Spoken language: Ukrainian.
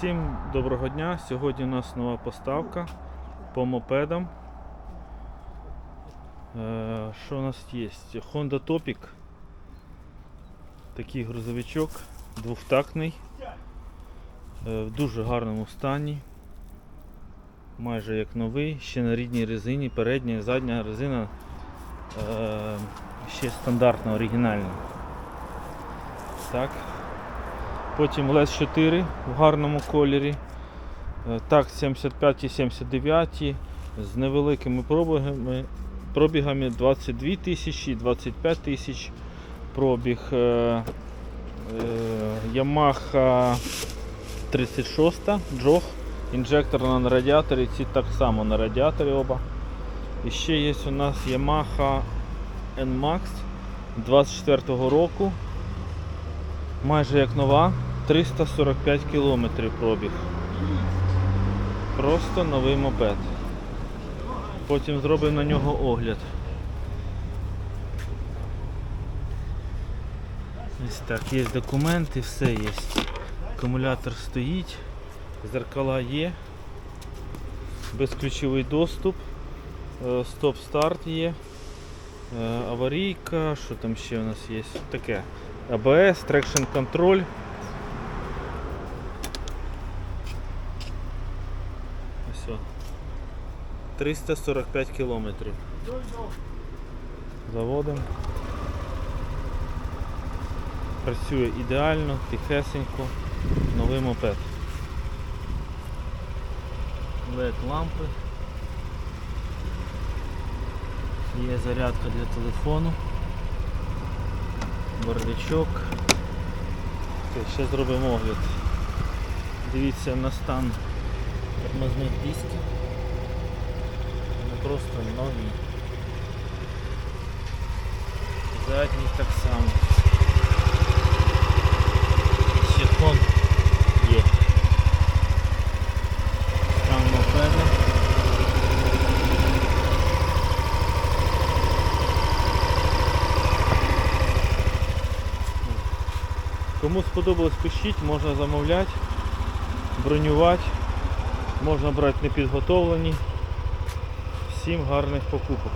Всім доброго дня. Сьогодні у нас нова поставка по мопедам. Е, Що у нас є? Honda Topic. Такий грузовичок, двохтактний, е, в дуже гарному стані. Майже як новий, ще на рідній резині, передня і задня резина е, ще стандартна, оригінальна. Так. Потім LES 4 в гарному кольорі. Е, Так, 75 і 79 з невеликими пробігами, пробігами 22 тисячі, 25 тисяч пробіг. Е, е, Yamaha 36 джог, інжекторна на радіаторі, ці так само на радіаторі оба. І ще є у нас Yamaha NMAX 24 року майже як нова, 345 кілометрів пробіг. Просто новий мопед. Потім зробимо на нього огляд. Ось так, є документи, все є. Акумулятор стоїть, зеркала є, безключовий доступ, е, стоп-старт є, е, аварійка, що там ще у нас є? Таке. ABS, Traction Control. О. 345 кілометрів. Заводимо. Працює ідеально, тихесенько, новий мопед. LED лампи. Є зарядка для телефону бардачок. Ще зробимо огляд. Дивіться на стан тормозних дисків. Вони просто нові. Задні так само. Ще фон є. Стан мопеда. Кому сподобалось, пишіть, можна замовляти, бронювати, Можна брати непідготовлені. Всім гарних покупок.